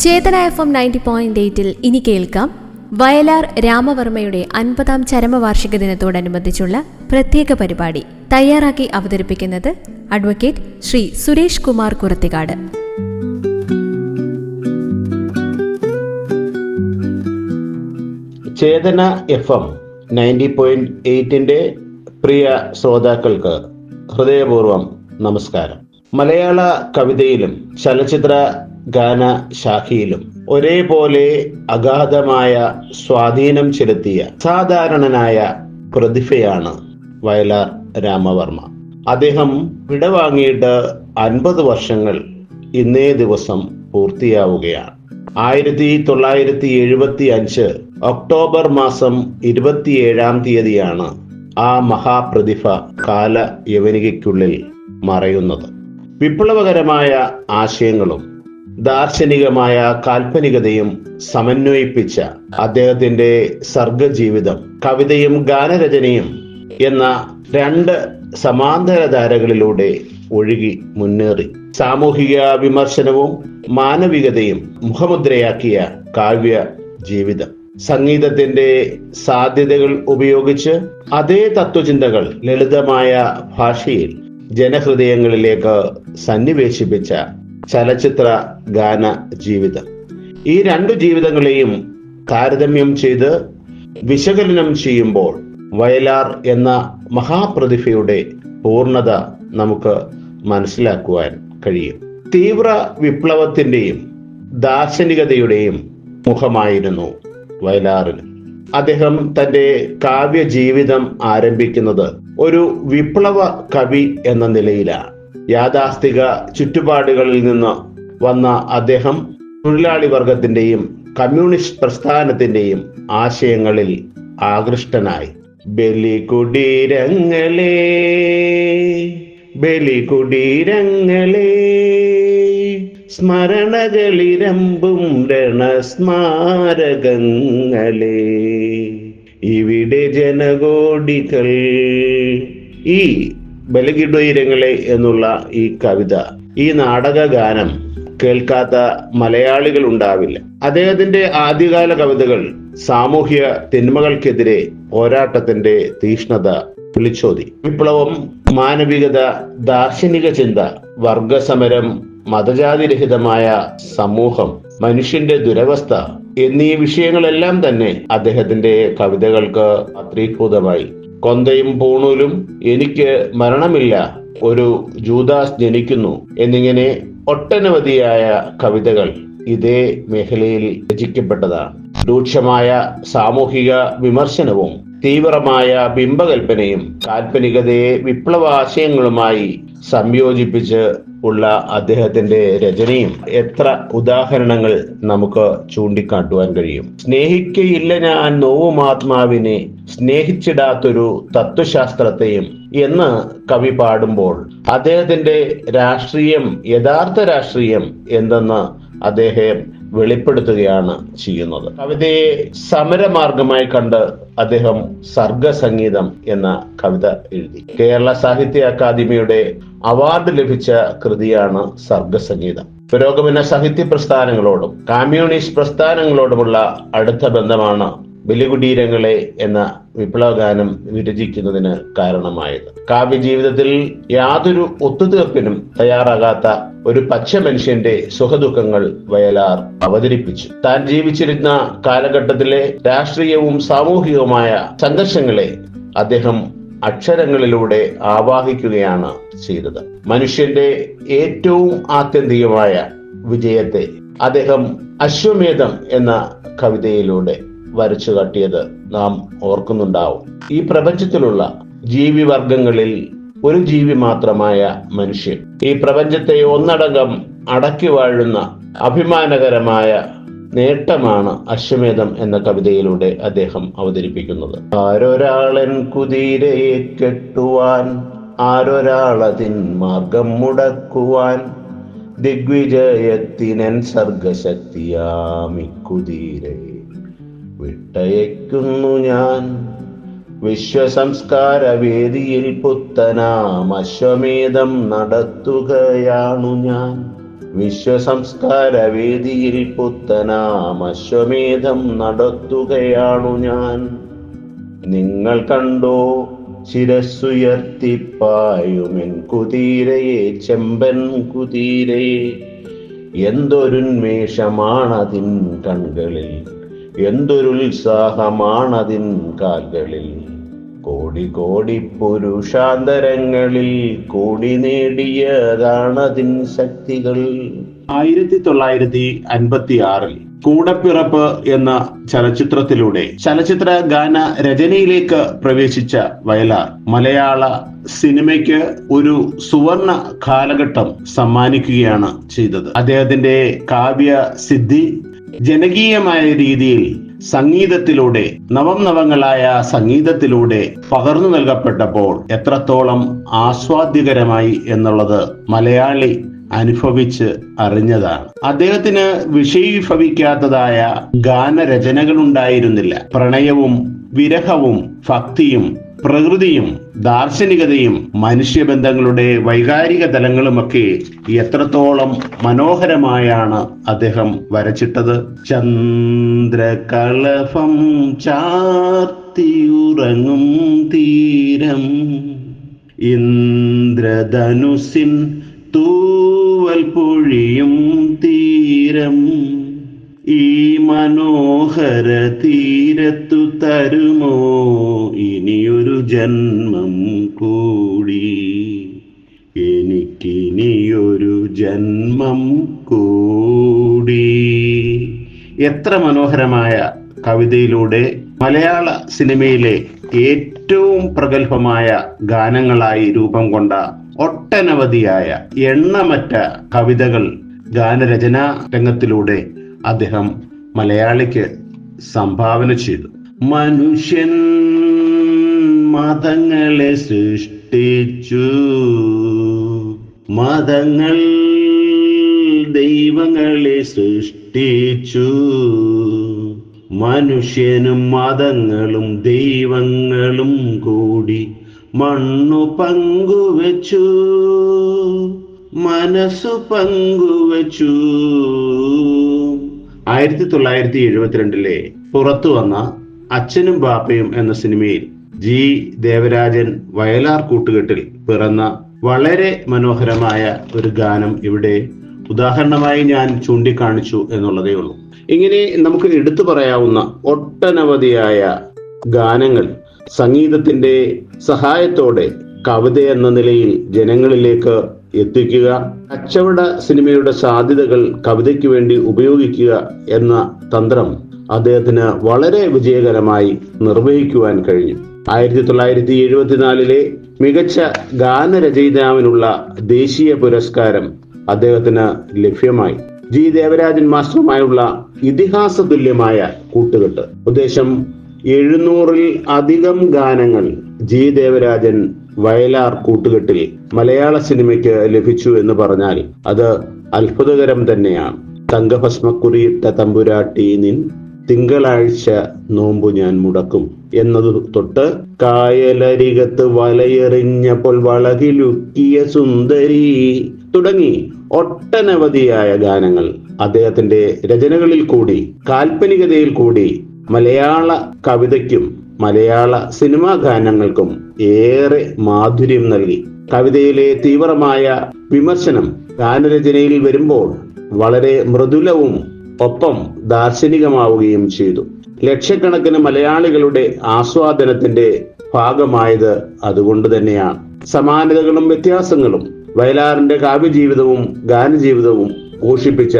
Chetana F M ninety point എയ്റ്റിൽ ഇനി കേൾക്കാം. വയലാർ രാമവർമ്മയുടെ അൻപതാം ചരമവാർഷിക ദിനത്തോടനുബന്ധിച്ചുള്ള പ്രത്യേക പരിപാടി തയ്യാറാക്കി അവതരിപ്പിക്കുന്നത് advocate Shri Suresh Kumar Kurathikkad Chetana F M ninety point എയ്റ്റിന്റെ പ്രിയ ശ്രോതാക്കൾക്ക് ഹൃദയപൂർവം നമസ്കാരം. മലയാള കവിതയിലും ചലച്ചിത്ര ഗാന ശാഖയിലും ഒരേപോലെ അഗാധമായ സ്വാധീനം ചെലുത്തിയ സാധാരണനായ പ്രതിഭയാണ് വയലാർ രാമവർമ്മ. അദ്ദേഹം വിടവാങ്ങിയിട്ട് അൻപത് വർഷങ്ങൾ ഇന്നേ ദിവസം പൂർത്തിയാവുകയാണ്. ആയിരത്തി തൊള്ളായിരത്തി എഴുപത്തി അഞ്ച് ഒക്ടോബർ മാസം ഇരുപത്തിയേഴാം തീയതിയാണ് ആ മഹാപ്രതിഭ കാല യവനികയ്ക്കുള്ളിൽ മറയുന്നത്. വിപ്ലവകരമായ ആശയങ്ങളും ദാർശനികമായ കാൽപ്പനികതയും സമന്വയിപ്പിച്ച അദ്ദേഹത്തിന്റെ സർഗജീവിതം കവിതയും ഗാനരചനയും എന്ന രണ്ട് സമാന്തര ധാരകളിലൂടെ ഒഴുകി മുന്നേറി. സാമൂഹിക വിമർശനവും മാനവികതയും മുഖമുദ്രയാക്കിയ കാവ്യ ജീവിതം സംഗീതത്തിന്റെ സാധ്യതകൾ ഉപയോഗിച്ച് അതേ തത്വചിന്തകൾ ലളിതമായ ഭാഷയിൽ ജനഹൃദയങ്ങളിലേക്ക് സന്നിവേശിപ്പിച്ച ചലച്ചിത്ര ഗാന ജീവിതം. ഈ രണ്ടു ജീവിതങ്ങളെയും താരതമ്യം ചെയ്ത് വിശകലനം ചെയ്യുമ്പോൾ വയലാർ എന്ന മഹാപ്രതിഭയുടെ പൂർണത നമുക്ക് മനസ്സിലാക്കുവാൻ കഴിയും. തീവ്ര വിപ്ലവത്തിന്റെയും ദാർശനികതയുടെയും മുഖമായിരുന്നു വയലാറിന്. അദ്ദേഹം തന്റെ കാവ്യ ജീവിതം ആരംഭിക്കുന്നത് ഒരു വിപ്ലവ കവി എന്ന നിലയിലാണ്. യാഥാസ്ഥിക ചുറ്റുപാടുകളിൽ നിന്ന് വന്ന അദ്ദേഹം തൊഴിലാളി വർഗത്തിന്റെയും കമ്മ്യൂണിസ്റ്റ് പ്രസ്ഥാനത്തിന്റെയും ആശയങ്ങളിൽ ആകൃഷ്ടനായി. ബലികുടീരങ്ങളേ ബലികുടീരങ്ങളേ സ്മരണകളിരമ്പും രണസ്മാരകങ്ങളെ. ഇവിടെ ജനകോടികൾ ഈ ബലികുടീരങ്ങളെ എന്നുള്ള ഈ കവിത ഈ നാടക ഗാനം കേൾക്കാത്ത മലയാളികൾ ഉണ്ടാവില്ല. അദ്ദേഹത്തിന്റെ ആദ്യകാല കവിതകൾ സാമൂഹ്യ തിന്മകൾക്കെതിരെ പോരാട്ടത്തിന്റെ തീഷ്ണത വിളിച്ചോതി. വിപ്ലവം മാനവികത ദാർശനിക ചിന്ത വർഗസമരം മതജാതിരഹിതമായ സമൂഹം മനുഷ്യന്റെ ദുരവസ്ഥ എന്നീ വിഷയങ്ങളെല്ലാം തന്നെ അദ്ദേഹത്തിന്റെ കവിതകൾക്ക് അത്രീഭൂതമായി. കൊന്തയും പൂണൂലും എനിക്ക് മരണമില്ല. ഒരു ജൂദാസ് ജനിക്കുന്നു എന്നിങ്ങനെ ഒട്ടനവധിയായ കവിതകൾ ഇതേ മേഖലയിൽ രചിക്കപ്പെട്ടതാണ്. രൂക്ഷമായ സാമൂഹിക വിമർശനവും തീവ്രമായ ബിംബകൽപ്പനയും കാൽപ്പനികതയെ വിപ്ലവാശയങ്ങളുമായി സംയോജിപ്പിച്ച് ഉള്ള അദ്ദേഹത്തിന്റെ രചനയും എത്ര ഉദാഹരണങ്ങൾ നമുക്ക് ചൂണ്ടിക്കാട്ടുവാൻ കഴിയും. സ്നേഹിക്കയില്ല ഞാൻ നോവുമാത്മാവിനെ സ്നേഹിച്ചിടാത്തൊരു തത്വശാസ്ത്രത്തെയും എന്ന് കവി പാടുമ്പോൾ അദ്ദേഹത്തിന്റെ രാഷ്ട്രീയം യഥാർത്ഥ രാഷ്ട്രീയം എന്തെന്ന് അദ്ദേഹം വെളിപ്പെടുത്തുകയാണ് ചെയ്യുന്നത്. കവിതയെ സമരമാർഗമായി കണ്ട് അദ്ദേഹം സർഗസംഗീതം എന്ന കവിത എഴുതി. കേരള സാഹിത്യ അക്കാദമിയുടെ അവാർഡ് ലഭിച്ച കൃതിയാണ് സർഗസംഗീതം. പുരോഗമന സാഹിത്യ പ്രസ്ഥാനങ്ങളോടും കമ്മ്യൂണിസ്റ്റ് പ്രസ്ഥാനങ്ങളോടുമുള്ള അടുത്ത ബന്ധമാണ് ബലികുടീരങ്ങളെ എന്ന വിപ്ലവഗാനം വിരചിക്കുന്നതിന് കാരണമായത്. കാവ്യജീവിതത്തിൽ യാതൊരു ഒത്തുതീർപ്പിനും തയ്യാറാകാത്ത ഒരു പച്ച മനുഷ്യന്റെ സുഖദുഃഖങ്ങൾ വയലാർ അവതരിപ്പിച്ചു. താൻ ജീവിച്ചിരുന്ന കാലഘട്ടത്തിലെ രാഷ്ട്രീയവും സാമൂഹികവുമായ സംഘർഷങ്ങളെ അദ്ദേഹം അക്ഷരങ്ങളിലൂടെ ആവാഹിക്കുകയാണ് ചെയ്തത്. മനുഷ്യന്റെ ഏറ്റവും ആത്യന്തികമായ വിജയത്തെ അദ്ദേഹം അശ്വമേധം എന്ന കവിതയിലൂടെ വരച്ചു കാട്ടിയത് നാം ഓർക്കുന്നുണ്ടാവും. ഈ പ്രപഞ്ചത്തിലുള്ള ജീവിവർഗങ്ങളിൽ ഒരു ജീവി മാത്രമായ മനുഷ്യൻ ഈ പ്രപഞ്ചത്തെ ഒന്നടങ്കം അടക്കി വാഴുന്ന അഭിമാനകരമായ നേട്ടമാണ് അശ്വമേധം എന്ന കവിതയിലൂടെ അദ്ദേഹം അവതരിപ്പിക്കുന്നത്. ആരൊരാളൻ കുതിരയെ കെട്ടുവാൻ ആരൊരാളതിൻ മാർഗം മുടക്കുവാൻ ദിഗ്വിജയത്തിനൻ സർഗശക്തിയാമി കുതിരയെ വിട്ടയക്കുന്നു ഞാൻ. വിശ്വസംസ്കാര വേദിയിൽ പുത്തനാം അശ്വമേധം നടത്തുകയാണു ഞാൻ. വിശ്വസംസ്കാര വേദിയിൽ പുത്തനാം അശ്വമേധം നടത്തുകയാണു ഞാൻ. നിങ്ങൾ കണ്ടോ ശിരസ്സുയർത്തിപ്പായുമെൻ കുതിരയെ ചെമ്പൻ കുതിരയെ. എന്തൊരുന്മേഷമാണതിൻ കൺകളിൽ. എന്തൊരുത്സാഹമാണതിൻ കാൽകളിൽ? കോടി കോടി പുരുഷാന്തരങ്ങളിൽ കൂടി നേടിയതാണതിൻ ശക്തികൾ. ആയിരത്തി തൊള്ളായിരത്തി അൻപത്തി ആറിൽ കൂടപ്പിറപ്പ് എന്ന ചലച്ചിത്രത്തിലൂടെ ചലച്ചിത്ര ഗാന രചനയിലേക്ക് പ്രവേശിച്ച വയലാർ മലയാള സിനിമയ്ക്ക് ഒരു സുവർണ കാലഘട്ടം സമ്മാനിക്കുകയാണ് ചെയ്തത്. അദ്ദേഹത്തിന്റെ കാവ്യ സിദ്ധി ജനകീയമായ രീതിയിൽ സംഗീതത്തിലൂടെ നവം നവങ്ങളായ സംഗീതത്തിലൂടെ പകർന്നു നൽകപ്പെട്ടപ്പോൾ എത്രത്തോളം ആസ്വാദ്യകരമായി എന്നുള്ളത് മലയാളി അനുഭവിച്ച് അറിഞ്ഞതാണ്. അദ്ദേഹത്തിന് വിഷയീഭവിക്കാത്തതായ ഗാനരചനകളുണ്ടായിരുന്നില്ല. പ്രണയവും വിരഹവും ഭക്തിയും പ്രകൃതിയും ദാർശനികതയും മനുഷ്യബന്ധങ്ങളുടെ വൈകാരിക തലങ്ങളുമൊക്കെ എത്രത്തോളം മനോഹരമായാണ് അദ്ദേഹം വരച്ചിട്ടത്. ചന്ദ്രകളഭം ചാർത്തിയുറങ്ങും തീരം. ഇന്ദ്രധനുസിൻ തൂവൽ പൊഴിയും തീരം. ഈ മനോഹര തീരത്തു തരുമോ? ഇനിയൊരു ജന്മം കൂടി. എനിക്കിനിയൊരു ജന്മം കൂടി. എത്ര മനോഹരമായ കവിതയിലൂടെ മലയാള സിനിമയിലെ ഏറ്റവും പ്രഗത്ഭമായ ഗാനങ്ങളായി രൂപം കൊണ്ട ഒട്ടനവധിയായ എണ്ണമറ്റ കവിതകൾ ഗാനരചനാ രംഗത്തിലൂടെ അദ്ദേഹം മലയാളിക്ക് സംഭാവന ചെയ്തു. മനുഷ്യൻ മതങ്ങളെ സൃഷ്ടിച്ചു. മതങ്ങൾ ദൈവങ്ങളെ സൃഷ്ടിച്ചു. മനുഷ്യനും മതങ്ങളും ദൈവങ്ങളും കൂടി മണ്ണു പങ്കുവച്ചു. മനസ്സു പങ്കുവച്ചു. ആയിരത്തി തൊള്ളായിരത്തി എഴുപത്തിരണ്ടിലെ പുറത്തു വന്ന അച്ഛനും ബാപ്പയും എന്ന സിനിമയിൽ ജി. ദേവരാജൻ വയലാർ കൂട്ടുകെട്ടിൽ പിറന്ന വളരെ മനോഹരമായ ഒരു ഗാനം ഇവിടെ ഉദാഹരണമായി ഞാൻ ചൂണ്ടിക്കാണിച്ചു എന്നുള്ളതേ ഉള്ളൂ. ഇങ്ങനെ നമുക്ക് എടുത്തു പറയാവുന്ന ഒട്ടനവധിയായ ഗാനങ്ങൾ സംഗീതത്തിന്റെ സഹായത്തോടെ കവിത എന്ന നിലയിൽ ജനങ്ങളിലേക്ക് എത്തിക്കുക. കച്ചവട സിനിമയുടെ സാധ്യതകൾ കവിതയ്ക്ക് വേണ്ടി ഉപയോഗിക്കുക എന്ന തന്ത്രം അദ്ദേഹത്തിന് വളരെ വിജയകരമായി നിർവഹിക്കുവാൻ കഴിഞ്ഞു. ആയിരത്തി തൊള്ളായിരത്തി എഴുപത്തിനാലിലെ മികച്ച ഗാനരചയിതാവിനുള്ള ദേശീയ പുരസ്കാരം അദ്ദേഹത്തിന് ലഭ്യമായി. ജി. ദേവരാജൻ മാസ്റ്ററുമായുള്ള ഇതിഹാസ തുല്യമായ കൂട്ടുകെട്ട്. ഉദ്ദേശം എഴുന്നൂറിൽ അധികം ഗാനങ്ങൾ ജി. ദേവരാജൻ വയലാർ കൂട്ടുകെട്ടിൽ മലയാള സിനിമയ്ക്ക് ലഭിച്ചു എന്ന് പറഞ്ഞാൽ അത് അത്ഭുതകരം തന്നെയാണ്. തങ്കഭസ്മക്കുറിയിട്ട തമ്പുരാട്ടി നിൻ തിങ്കളാഴ്ച നോമ്പു ഞാൻ മുടക്കും എന്നത് തൊട്ട് കായലരികത്ത് വലയെറിഞ്ഞപ്പോൾ വളകിലുക്കിയ സുന്ദരി. തുടങ്ങി ഒട്ടനവധിയായ ഗാനങ്ങൾ. അദ്ദേഹത്തിന്റെ രചനകളിൽ കൂടി കാൽപ്പനികതയിൽ കൂടി മലയാള കവിതയ്ക്കും മലയാള സിനിമാ ഗാനങ്ങൾക്കും ഏറെ മാധുര്യം നൽകി. കവിതയിലെ തീവ്രമായ വിമർശനം ഗാനരചനയിൽ വരുമ്പോൾ വളരെ മൃദുലവും ഒപ്പം ദാർശനികമാവുകയും ചെയ്തു. ലക്ഷക്കണക്കിന് മലയാളികളുടെ ആസ്വാദനത്തിന്റെ ഭാഗമായത് അതുകൊണ്ട് തന്നെയാണ്. സമാനതകളും വ്യത്യാസങ്ങളും വയലാറിന്റെ കാവ്യജീവിതവും ഗാനജീവിതവും പോഷിപ്പിച്ച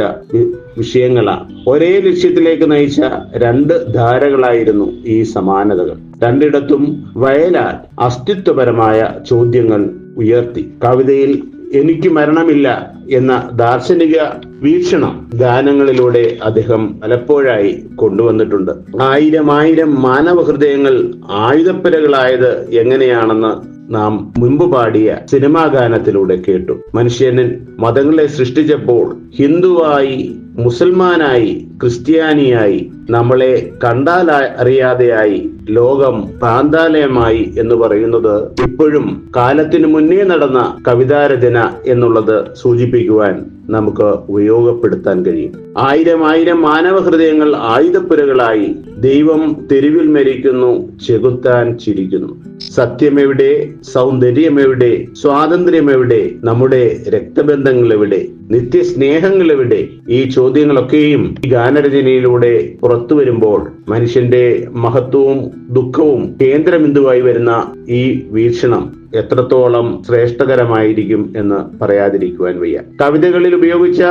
വിഷയങ്ങളാണ് ഒരേ ലക്ഷ്യത്തിലേക്ക് നയിച്ച രണ്ട് ധാരകളായിരുന്നു ഈ സമാനതകൾ. രണ്ടിടത്തും വയലാർ അസ്തിത്വപരമായ ചോദ്യങ്ങൾ ഉയർത്തി. കവിതയിൽ എനിക്ക് മരണമില്ല എന്ന ദാർശനിക വീക്ഷണം ഗാനങ്ങളിലൂടെ അദ്ദേഹം പലപ്പോഴായി കൊണ്ടുവന്നിട്ടുണ്ട്. ആയിരം ആയിരം മാനവ ഹൃദയങ്ങൾ ആയുധപ്പരകളായത് എങ്ങനെയാണെന്ന് നാം മുൻപ് പാടിയ സിനിമാ ഗാനത്തിലൂടെ കേട്ടു. മനുഷ്യനൻ മതങ്ങളെ സൃഷ്ടിച്ചപ്പോൾ ഹിന്ദുവായി മുസൽമാനായി ക്രിസ്ത്യാനിയായി നമ്മളെ കണ്ടാൽ അറിയാതെയായി ലോകം പ്രാന്താലയമായി എന്ന് പറയുന്നത് ഇപ്പോഴും കാലത്തിനു മുന്നേ നടന്ന കവിതാരചന എന്നുള്ളത് സൂചിപ്പിക്കുവാൻ നമുക്ക് ഉപയോഗപ്പെടുത്താൻ കഴിയും. ആയിരം ആയിരം മാനവ ഹൃദയങ്ങൾ ആയുധപ്പുരകളായി ദൈവം തെരുവിൽ മരിക്കുന്നു ചെകുത്താൻ ചിരിക്കുന്നു. സത്യമെവിടെ സൗന്ദര്യമെവിടെ സ്വാതന്ത്ര്യമെവിടെ നമ്മുടെ രക്തബന്ധങ്ങൾ എവിടെ നിത്യസ്നേഹങ്ങൾ എവിടെ ഈ ചോദ്യങ്ങളൊക്കെയും ഈ ഗാനരചനയിലൂടെ പുറത്തു വരുമ്പോൾ മനുഷ്യന്റെ മഹത്വവും ദുഃഖവും കേന്ദ്രബിന്ദുവായി വരുന്ന ഈ വീക്ഷണം എത്രത്തോളം ശ്രേഷ്ഠകരമായിരിക്കും എന്ന് പറയാതിരിക്കുവാൻ വയ്യ. കവിതകളിൽ ഉപയോഗിച്ച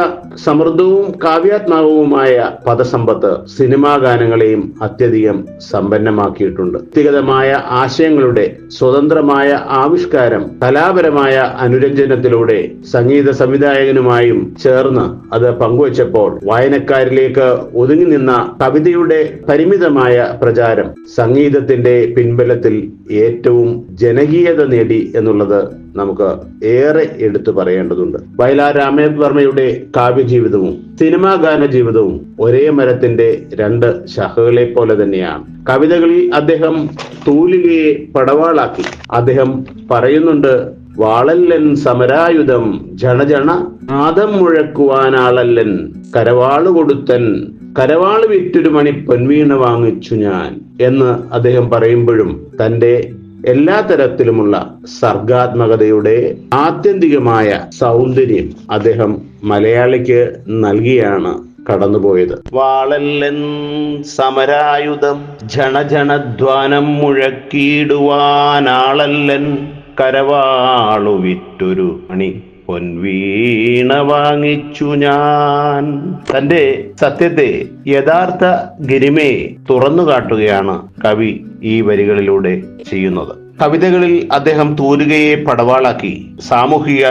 സമൃദ്ധവും കാവ്യാത്മകവുമായ പദസമ്പത്ത് സിനിമാ ഗാനങ്ങളെയും അത്യധികം സമ്പന്നമാക്കിയിട്ടുണ്ട്. വ്യക്തിഗതമായ ആശയങ്ങളുടെ സ്വതന്ത്രമായ ആവിഷ്കാരം കലാപരമായ അനുരഞ്ജനത്തിലൂടെ സംഗീത സംവിധായകനുമായും ചേർന്ന് അത് പങ്കുവച്ചപ്പോൾ വായനക്കാരിലേക്ക് ഒതുങ്ങി നിന്ന കവിതയുടെ പരിമിതമായ പ്രചാരം സംഗീതത്തിന്റെ പിൻബലത്തിൽ ഏറ്റവും ജനകീയത നേടി. എന്നുള്ളത് നമുക്ക് ഏറെ എടുത്തു പറയേണ്ടതുണ്ട്. വയലാർ രാമവർമ്മയുടെ കാവ്യജീവിതവും സിനിമാ ഗാന ജീവിതവും ഒരേ മരത്തിന്റെ രണ്ട് ശാഖകളെ പോലെ തന്നെയാണ്. കവിതകളിൽ അദ്ദേഹം തൂലികയെ പടവാളാക്കി. അദ്ദേഹം പറയുന്നുണ്ട് വാളല്ലൻ സമരായുധം ജണജണ നാദം മുഴക്കുവാനാളല്ലൻ കരവാൾ കൊടുത്തൻ കരവാൾ വിറ്റൊരു മണി പൊൻവീണ വാങ്ങിച്ചു ഞാൻ എന്ന് അദ്ദേഹം പറയുമ്പോഴും തന്റെ എല്ലാ തരത്തിലുമുള്ള സർഗാത്മകതയുടെ ആത്യന്തികമായ സൗന്ദര്യം അദ്ദേഹം മലയാളിക്ക് നൽകിയാണ് കടന്നുപോയത്. വാളല്ലൻ സമരായുധം ജണജണധ്വാനം മുഴക്കിയിടുവാനാളല്ലൻ കരവാളു വിറ്റൊരു മണി പൊൻവീണ വാങ്ങിച്ചു ഞാൻ. തന്റെ സത്യത്തെ യഥാർത്ഥ ഗരിമയെ തുറന്നു കാട്ടുകയാണ് കവി ഈ വരികളിലൂടെ ചെയ്യുന്നത്. കവിതകളിൽ അദ്ദേഹം തൂലികയെ പടവാളാക്കി സാമൂഹിക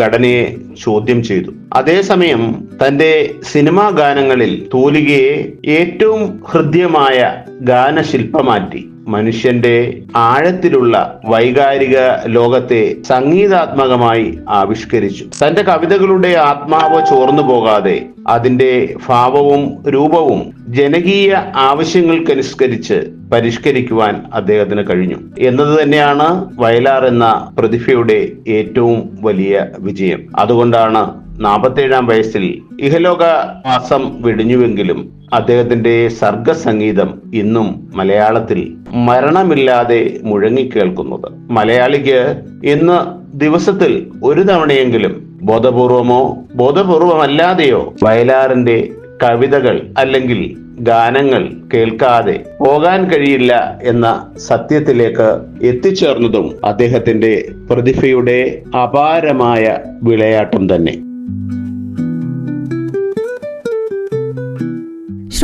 ഘടനയെ ചോദ്യം ചെയ്തു. അതേസമയം തന്റെ സിനിമാ ഗാനങ്ങളിൽ തൂലികയെ ഏറ്റവും ഹൃദ്യമായ ഗാനശില്പമാറ്റി. മനുഷ്യന്റെ ആഴത്തിലുള്ള വൈകാരിക ലോകത്തെ സംഗീതാത്മകമായി ആവിഷ്കരിച്ചു. തന്റെ കവിതകളുടെ ആത്മാവ് ചോർന്നു പോകാതെ അതിന്റെ ഭാവവും രൂപവും ജനകീയ ആവശ്യങ്ങൾക്കനുസരിച്ച് പരിഷ്കരിക്കുവാൻ അദ്ദേഹത്തിന് കഴിഞ്ഞു. എന്നത് തന്നെയാണ് വയലാർ എന്ന പ്രതിഭയുടെ ഏറ്റവും വലിയ വിജയം. അതുകൊണ്ടാണ് നാൽപ്പത്തേഴാം വയസ്സിൽ ഇഹലോക മാസം വെടിഞ്ഞുവെങ്കിലും അദ്ദേഹത്തിന്റെ സർഗസംഗീതം ഇന്നും മലയാളത്തിൽ മരണമില്ലാതെ മുഴങ്ങിക്കേൾക്കുന്നത്. മലയാളിക്ക് ഇന്ന് ദിവസത്തിൽ ഒരു തവണയെങ്കിലും ബോധപൂർവമോ ബോധപൂർവമല്ലാതെയോ വയലാറിന്റെ കവിതകൾ അല്ലെങ്കിൽ ഗാനങ്ങൾ കേൾക്കാതെ പോകാൻ കഴിയില്ല എന്ന സത്യത്തിലേക്ക് എത്തിച്ചേർന്നതും അദ്ദേഹത്തിന്റെ പ്രതിഭയുടെ അപാരമായ വിളയാട്ടം തന്നെ.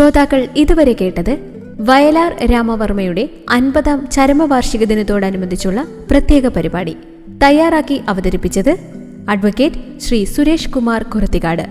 ശ്രോതാക്കൾ ഇതുവരെ കേട്ടത് വയലാർ രാമവർമ്മയുടെ അൻപതാം ചരമവാർഷിക ദിനത്തോടനുബന്ധിച്ചുള്ള പ്രത്യേക പരിപാടി. തയ്യാറാക്കി അവതരിപ്പിച്ചത് അഡ്വക്കേറ്റ് ശ്രീ സുരേഷ് കുമാർ കുറത്തിക്കാട്